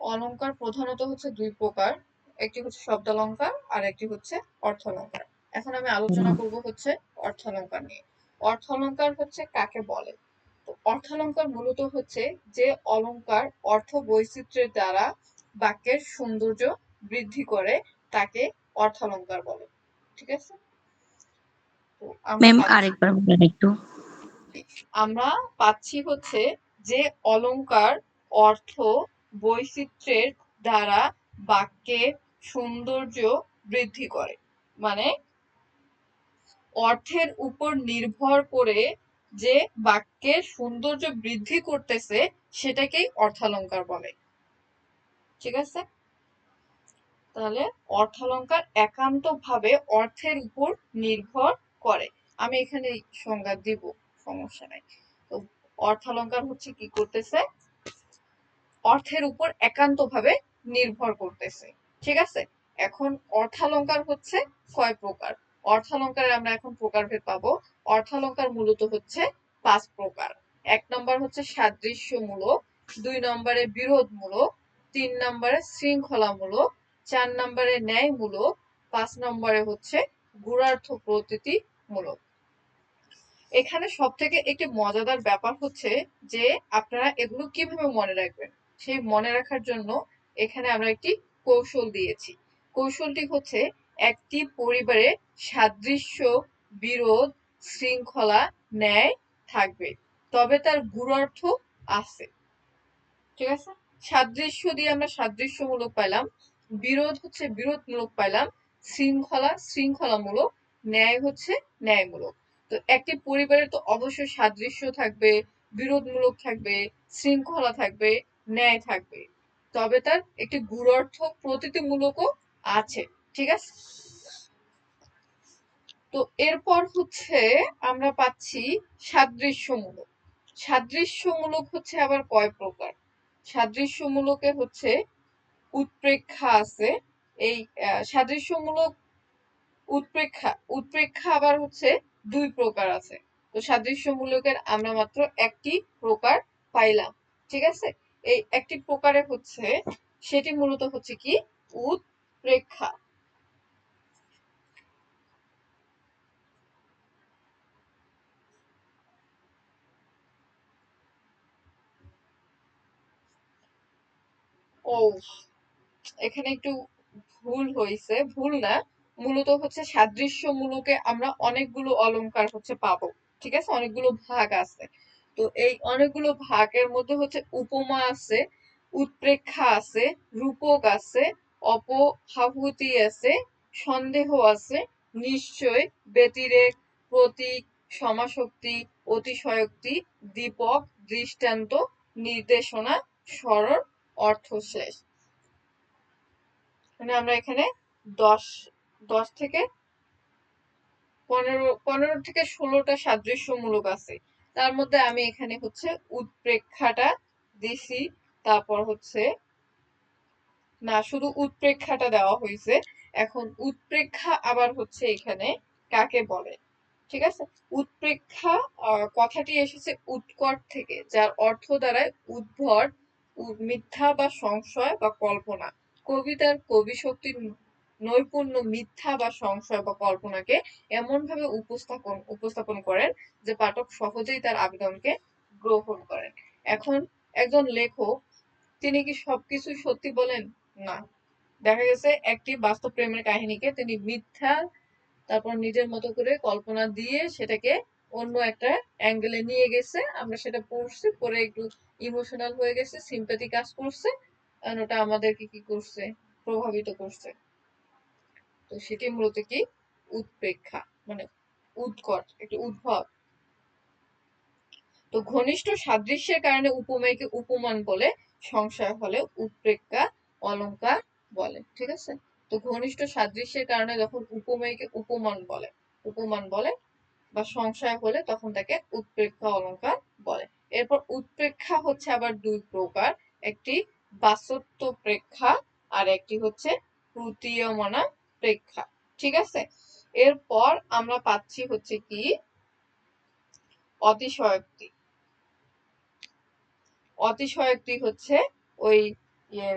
অলংকার প্রধানত হচ্ছে দুই প্রকার একটি হচ্ছে শব্দালংকার আর একটি হচ্ছে অর্থালংকার এখন আমি আলোচনা করব হচ্ছে অর্থালংকার নিয়ে। অর্থালংকার হচ্ছে কাকে বলে? তো অর্থালংকার মূলত হচ্ছে যে অলংকার অর্থ বৈচিত্র্যের দ্বারা বাক্যের সৌন্দর্য বৃদ্ধি করে তাকে অর্থালংকার বলে। ঠিক আছে? আমরা ম্যাম পাচ্ছি- আরেকবার বলেন একটু। আমরা পাচ্ছি হচ্ছে যে অলঙ্কার অর্থ বৈচিত্র্যের দ্বারা বাক্যের সৌন্দর্য বৃদ্ধি করে। মানে অর্থের উপর নির্ভর করে যে বাক্যের সৌন্দর্য বৃদ্ধি করতেছে, সেটাকেই অর্থালংকার বলে। ঠিক আছে? তাহলে অর্থালংকার একান্তভাবে অর্থের উপর নির্ভর করে। আমি এখানে সংজ্ঞা দিব, সমস্যা নাই। তো অর্থালঙ্কার হচ্ছে কি করতেছে? অর্থের উপর একান্তভাবে নির্ভর করতেছে। ঠিক আছে? এখন অর্থালঙ্কার হচ্ছে কয় প্রকার? অর্থালংকারের আমরা এখন প্রকারভেদ পাবো। অর্থালঙ্কার মূলত হচ্ছে পাঁচ প্রকার। এক নম্বর হচ্ছে সাদৃশ্যমূলক, দুই নম্বরে বিরোধমূলক, তিন নম্বরে শৃঙ্খলামূলক, চার নম্বরে ন্যায়মূলক, পাঁচ নম্বরে হচ্ছে গুণার্থ প্রতীতিমূলক। এখানে সব থেকে একটি মজাদার ব্যাপার হচ্ছে যে আপনারা এগুলো কীভাবে মনে রাখবেন? সেই মনে রাখার জন্য এখানে আমরা একটি কৌশল দিয়েছি। কৌশলটি হচ্ছে একটি পরিবারে সাদৃশ্য, বিরোধ, শৃঙ্খলা, ন্যায় থাকবে। তবে তার গুণার্থ আছে। ঠিক আছে? সাদৃশ্য দিয়ে আমরা সাদৃশ্যমূলক পাইলাম, বিরোধ হচ্ছে বিরোধমূলক পাইলাম, শৃঙ্খলা শৃঙ্খলামূলক, ন্যায় হচ্ছে ন্যায়মূলক। তো একটি পরিবারে তো অবশ্যই সাদৃশ্য থাকবে, বিরোধমূলক থাকবে, শৃঙ্খলা থাকবে ন্যায় থাকবে। তবে তার একটি গুণার্থ প্রতীতিমূলকও আছে, ঠিক আছে? তো এরপর হচ্ছে আমরা পাচ্ছি সাদৃশ্যমূলক। সাদৃশ্যমূলক হচ্ছে আবার কয় প্রকার? সাদৃশ্যমূলকে হচ্ছে উৎপ্রেক্ষা আছে, এই সাদৃশ্যমূলক উৎপ্রেক্ষা উৎপ্রেক্ষা আবার হচ্ছে দুই প্রকার আছে। তো সাদৃশ্যমূলকের আমরা মাত্র একটি প্রকার পাইলাম, ঠিক আছে? এই একটি প্রকারে হচ্ছে, সেটি মূলত হচ্ছে কি? উৎপ্রেক্ষা ও, এখানে একটু ভুল হয়েছে। ভুল না, মূলত হচ্ছে সাদৃশ্য মূলকে আমরা অনেকগুলো অলংকার হচ্ছে পাবো। ঠিক আছে? অনেকগুলো ভাগ আছে। তো এই অনেকগুলো ভাগের মধ্যে হচ্ছে উপমা আছে, উৎপ্রেক্ষা আছে, রূপক আছে অপহাহুতি আছে, সন্দেহ আছে, নিশ্চয়, ব্যতিরেক, প্রতীক সমাশক্তি অতিশয়োক্তি, দীপক, দৃষ্টান্ত, নির্দেশনা সরল অর্থশেষ। মানে আমরা এখানে দশ দশ থেকে পনেরো পনেরো থেকে ষোলোটা সাদৃশ্যমূলক আছে। তার মধ্যে আমি এখানে হচ্ছে উৎপ্রেক্ষাটা দিছি, তারপর হচ্ছে, না, শুধু উৎপ্রেক্ষাটা দেওয়া হয়েছে। এখন উৎপ্রেক্ষা আবার হচ্ছে এখানে কাকে বলে? ঠিক আছে? উৎপ্রেক্ষা কথাটি এসেছে উৎকট থেকে, যার অর্থ দ্বারায় উদ্ভট মিথ্যা বা সংশয় বা কল্পনা। কবিতার কবি শক্তির নৈপুণ্য, মিথ্যা বা সংশয় বা কল্পনাকে এমন ভাবে উপস্থাপন উপস্থাপন করেন যে পাঠক সহজেই তার আবেদনকে গ্রহণ করেন। এখন একজন লেখক, তিনি কি সবকিছু সত্যি বলেন? না। দেখা গেছে একটি বাস্তব প্রেমের কাহিনীকে তিনি মিথ্যা, তারপর নিজের মতো করে কল্পনা দিয়ে সেটাকে অন্য একটা অ্যাঙ্গেলে নিয়ে গেছে। আমরা সেটা পড়ছি পরে একটু ইমোশনাল হয়ে গেছে সিম্পাথি কাজ করছে। আর ওটা আমাদেরকে কি করছে? প্রভাবিত করছে। তো সেটি মূলত কি? উৎপ্রেক্ষা মানে উৎকট, একটু উদ্ভব। তো ঘনিষ্ঠ সাদৃশ্যের কারণে উপমেয়কে উপমান বলে, সংশয় হলে উৎপ্রেক্ষা অলংকার বলে, ঠিক আছে? তো ঘনিষ্ঠ সাদৃশ্যের কারণে যখন উপমেয়কে উপমান বলে উপমান বলে বা সংশয় হলে তখন তাকে উৎপ্রেক্ষা অলংকার বলে। এরপর উৎপ্রেক্ষা হচ্ছে আবার দুই প্রকার, একটি বাস্তত্ব প্রেক্ষা আর একটি হচ্ছে প্রতীয়মনা প্রেক্ষা, ঠিক আছে? এরপর আমরা পাচ্ছি হচ্ছে কি? অতিশয়োক্তি। অতিশয়োক্তি হচ্ছে ওই ইয়ে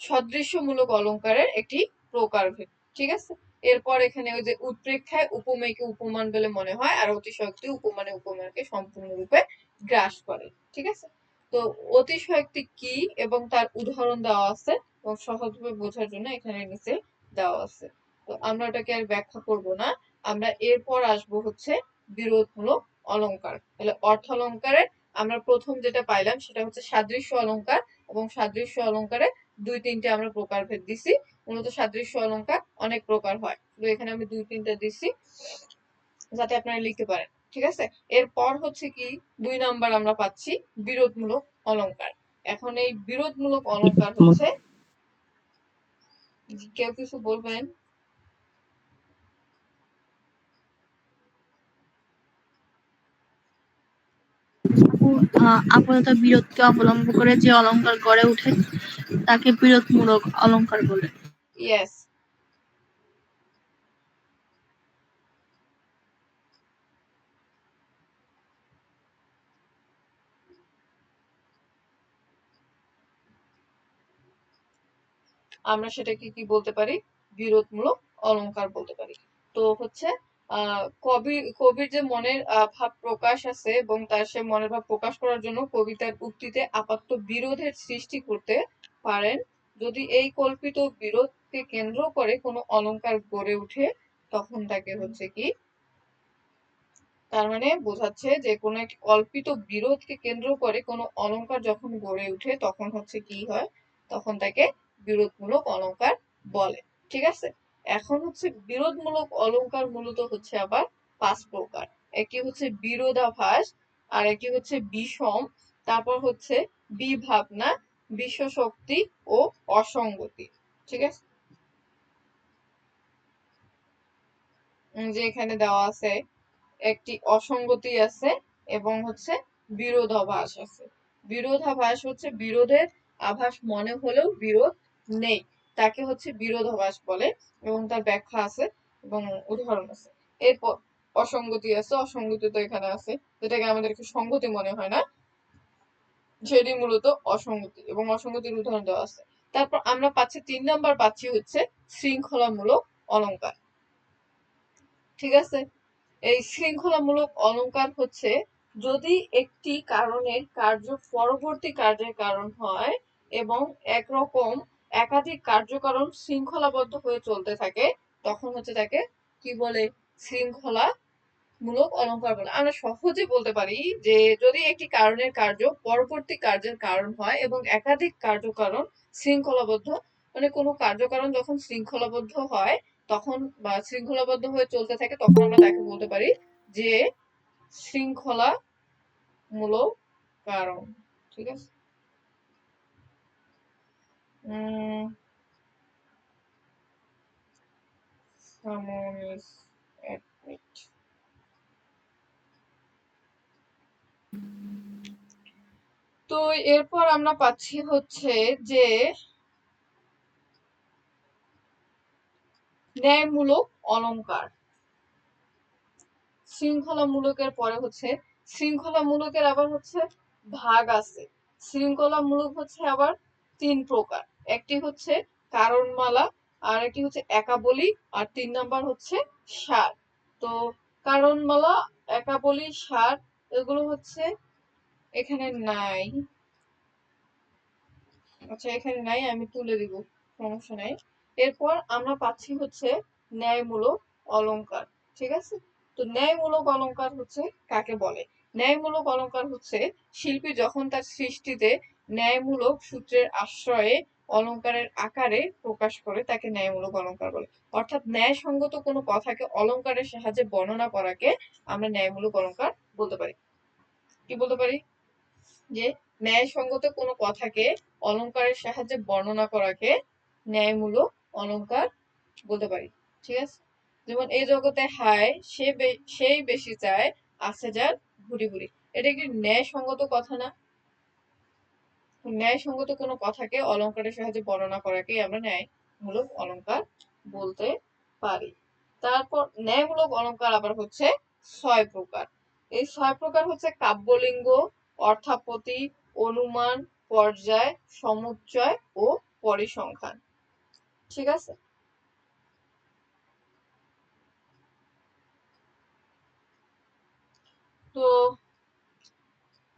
সদৃশ্যমূলক অলংকারের একটি প্রকারভেদ, ঠিক আছে? এরপর এখানে ওই যে উৎপ্রেক্ষায় উপমেয়কে উপমান বলে মনে হয়, আর অতিশয়োক্তি উপমানে উপমানকে সম্পূর্ণরূপে গ্রাস করে, ঠিক আছে? তো অতিশয়োক্তি কি এবং তার উদাহরণ দেওয়া আছে এবং সহজভাবে বোঝার জন্য এখানে নিচে দেওয়া আছে। তো আমরা ওটাকে আর ব্যাখ্যা করব না। আমরা এরপর আসব হচ্ছে বিরোধমূলক অলংকার তাহলে অর্থালঙ্কারের আমরা প্রথম যেটা পাইলাম সেটা হচ্ছে সাদৃশ্য অলঙ্কার এবং সাদৃশ্য অলংকারে দুই তিনটে আমরা প্রকারভেদ দিছি। মূলত সাদৃশ্য অলঙ্কার অনেক প্রকার হয়। তো এখানে আমি দুই তিনটা দিছি, যাতে আপনারা লিখতে পারেন। ঠিক আছে? এরপর হচ্ছে কি দুই নাম্বার আমরা পাচ্ছি বিরোধমূলক অলংকার। এখন এই বিরোধমূলক অলংকার হচ্ছে কেউ কিছু বলবেন? আপাতত বিরোধকে অবলম্বন করে যে অলংকার গড়ে ওঠে তাকে বিরোধমূলক অলংকার বলে। ইয়েস আমরা সেটাকে কি বলতে পারি? বিরোধমূলক অলংকার বলতে পারি। তো হচ্ছে কবি, কবির যে মনের ভাব প্রকাশ আছে এবং তার সে মনের ভাব প্রকাশ করার জন্য কবিতার উক্তিতে আপাতত বিরোধের সৃষ্টি করতে পারেন। যদি এই কল্পিত বিরোধকে কেন্দ্র করে কোনো অলংকার গড়ে ওঠে, তখন তাকে হচ্ছে কি, তার মানে বোঝাচ্ছে যে কোনো একটি কল্পিত বিরোধকে কেন্দ্র করে কোনো অলংকার যখন গড়ে উঠে তখন হচ্ছে কি হয়? তখন তাকে বিরোধমূলক অলংকার বলে, ঠিক আছে? এখন হচ্ছে বিরোধমূলক অলংকার মূলত হচ্ছে আবার পাঁচ প্রকার। একটি হচ্ছে বিরোধাভাস, আর একটি হচ্ছে বিষম, তারপর হচ্ছে বিভাবনা, বিশ্বশক্তি ও অসঙ্গতি, ঠিক আছে? যে এখানে দেওয়া আছে, একটি অসঙ্গতি আছে এবং হচ্ছে বিরোধাভাস আছে। বিরোধাভাস হচ্ছে বিরোধের আভাস মনে হলেও বিরোধ নেই। তাকে হচ্ছে বিরোধাভাস বলে এবং তার ব্যাখ্যা আছে এবং উদাহরণ আছে। এরপর অসঙ্গতি আছে, অসঙ্গতি তো এখানে আছে। যেটাকে আমাদেরকে সঙ্গতি মনে হয় না, সেটি মূলত অসঙ্গতি এবং অসঙ্গতির উদাহরণ দেওয়া আছে। তারপর আমরা পাচ্ছি তিন নাম্বার পাচ্ছি হচ্ছে শৃঙ্খলামূলক অলংকার ঠিক আছে? এই শৃঙ্খলামূলক অলংকার হচ্ছে যদি একটি কারণের কার্য পরবর্তী কার্যের কারণ হয় এবং একরকম একাধিক কার্যকারণ শৃঙ্খলাবদ্ধ হয়ে চলতে থাকে, তখন হচ্ছে তাকে কি বলে? শৃঙ্খলা মূলক অলংকার বলে। আমরা সহজে বলতে পারি যে যদি একটি কারণের কার্য পরবর্তী কার্যের কারণ হয় এবং একাধিক কার্যকারণ শৃঙ্খলাবদ্ধ মানে কোনো কার্যকারণ যখন শৃঙ্খলাবদ্ধ হয়, তখন বা শৃঙ্খলাবদ্ধ হয়ে চলতে থাকে, তখন আমরা তাকে বলতে পারি যে শৃঙ্খলা মূলক কারণ। ঠিক আছে? উম someone is admit তো এরপর আমরা পাচ্ছি হচ্ছে যে ন্যায়মূলক অলংকার। শৃঙ্খলামূলকের পরে হচ্ছে, শৃঙ্খলামূলকের আবার হচ্ছে ভাগ আছে। শৃঙ্খলামূলক হচ্ছে আবার তিন প্রকার। একটি হচ্ছে কারণমালা আর একটি হচ্ছে একাবলি, আর তিন নাম্বার হচ্ছে সার। তো কারণ কারণমালা একাবলি, সার এগুলো হচ্ছে এখানে নাই। আচ্ছা এখানে নাই, আমি তুলে দিব, সমস্যা নাই। এরপর আমরা পাচ্ছি হচ্ছে ন্যায়মূলক অলংকার, ঠিক আছে? তো ন্যায়মূলক অলংকার হচ্ছে কাকে বলে? ন্যায়মূলক অলংকার হচ্ছে শিল্পী যখন তার সৃষ্টিতে ন্যায়মূলক সূত্রের আশ্রয়ে অলংকারের আকারে প্রকাশ করে তাকে ন্যায়মূলক অলংকার বলে। অর্থাৎ ন্যায়সঙ্গত কোনো কথাকে অলংকারের সাহায্যে বর্ণনা করাকে আমরা ন্যায়মূলক অলংকার বলতে পারি। কি বলতে পারি? যে ন্যায়সঙ্গত কোনো কথাকে অলংকারের সাহায্যে বর্ণনা করাকে ন্যায়মূলক অলংকার বলতে পারি। ঠিক আছে? যেমন এই জগতে হায়, সে সেই বেশি চায়, আছে যার ভুরি ভুরি। এটা কি ন্যায়সঙ্গত কথা না? ন্যায়সঙ্গত কোনো কথাকে অলংকারের সাহায্যে বর্ণনা করাকেই আমরা ন্যায়মূলক অলংকার বলতে পারি। তারপর ন্যায়মূলক অলংকার আবার হচ্ছে ছয় প্রকার। এই ছয় প্রকার হচ্ছে কাব্যলিঙ্গ, অর্থাপতি, অনুমান, পর্যায়, সমুচ্চয় ও পরিসংখ্যান। ঠিক আছে? তো,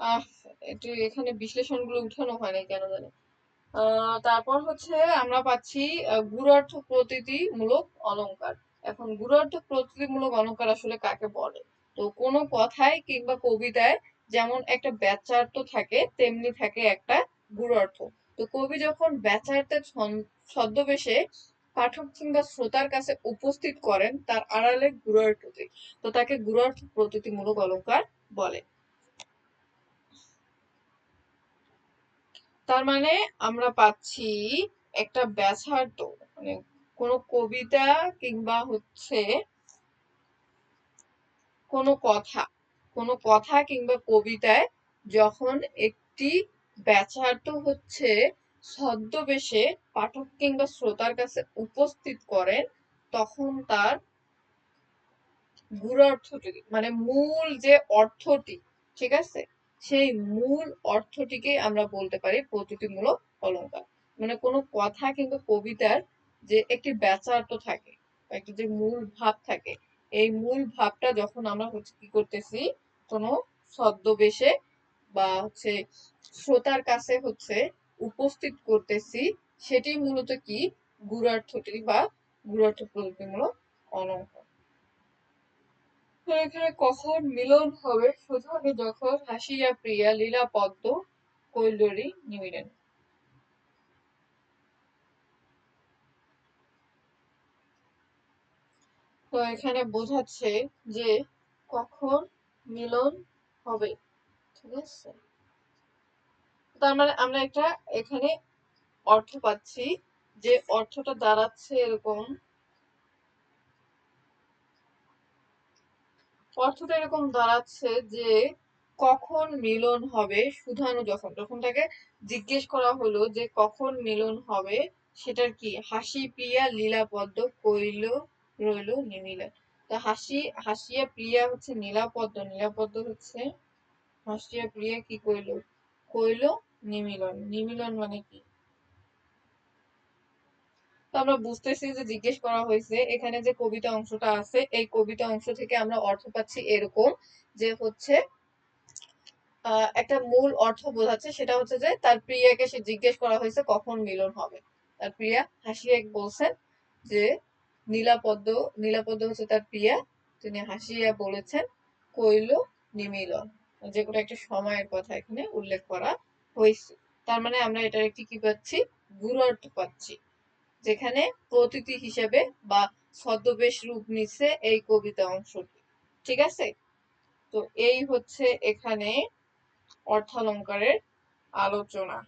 আহ একটু এখানে বিশ্লেষণগুলো উঠানো হয় নাই কেন জানি। তারপর হচ্ছে আমরা পাচ্ছি আহ, গূঢ়ার্থ প্রতীতিমূলক অলংকার। এখন গূঢ়ার্থ প্রতীতিমূলক অলংকার আসলে কাকে বলে? তো কোনো কথায় কিংবা কবিতায় যেমন একটা ব্যাচার্থ থাকে তেমনি থাকে একটা গূঢ়ার্থ তো কবি যখন ব্যাচার্থের ছদ্মবেশে পাঠক কিংবা শ্রোতার কাছে উপস্থিত করেন তার আড়ালে গূঢ়ার্থতে তো তাকে গূঢ়ার্থ প্রতীতিমূলক অলংকার বলে। তার মানে আমরা পাচ্ছি একটা ব্যাসার্ধ মানে কোনো কবিতা কিংবা হচ্ছে কোনো কথা কোনো কথা কিংবা কবিতায় যখন একটি ব্যাসার্ধ হচ্ছে ছদ্মবেশে পাঠক কিংবা শ্রোতার কাছে উপস্থিত করেন, তখন তার গূঢ়ার্থটি মানে মূল যে অর্থটি, ঠিক আছে? সেই মূল অর্থটিকে আমরা বলতে পারি প্রতীতিমূলক অলংকার মানে কোনো কথা কিংবা কবিতার যে একটি ব্যাচার্থ থাকে একটি যে মূল ভাব থাকে, এই মূল ভাবটা যখন আমরা হচ্ছে কি করতেছি, কোনো ছদ্মবেশে বা হচ্ছে শ্রোতার কাছে হচ্ছে উপস্থিত করতেছি, সেটি মূলত কি? গূঢ়ার্থটি বা অলংকার তো এখানে কখন মিলন হবে? শুধু হবে যখন হাসিয়া, প্রিয়া, লীলা, পদ্ম, কৈলরি নিমিলেন। তো এখানে বোঝাচ্ছে যে কখন মিলন হবে, ঠিক আছে? তার মানে আমরা একটা এখানে অর্থ পাচ্ছি যে অর্থটা দাঁড়াচ্ছে এরকম অর্থটা এরকম দাঁড়াচ্ছে যে কখন মিলন হবে সুধানু যখন যখন তাকে জিজ্ঞেস করা হলো যে কখন মিলন হবে, সেটার কি হাসি প্রিয়া লীলা পদ্ম কইল, রইল নিমিলন তা হাসি, হাসিয়া প্রিয়া হচ্ছে নীলাপদ্ম নীলাপদ্ম হচ্ছে হাসিয়া প্রিয়া কি কইল? কইল নিমিলন। নিমিলন মানে কি? তো আমরা বুঝতেছি যে জিজ্ঞেস করা হয়েছে, এখানে যে কবিতা অংশটা আছে, এই কবিতা অংশ থেকে আমরা অর্থ পাচ্ছি এরকম যে হচ্ছে একটা মূল অর্থ বোঝাচ্ছে, সেটা হচ্ছে যে তার প্রিয়াকে সে জিজ্ঞেস করা হয়েছে কখন মিলন হবে। তার প্রিয়া হাসিয়া বলছেন যে, নীলাপদ্ম নীলাপদ্ম হচ্ছে তার প্রিয়া, তিনি হাসিয়া বলেছেন, কইল নিমিলন। যে কোনো একটা সময়ের কথা এখানে উল্লেখ করা হয়েছে। তার মানে আমরা এটার একটি কি পাচ্ছি? গুরু অর্থ পাচ্ছি। যেখানে প্রতীতি হিসেবে বা ছদ্মবেশ রূপ নিচ্ছে এই কবিতা অংশটি। ঠিক আছে? তো এই হচ্ছে এখানে অর্থালঙ্কারের আলোচনা।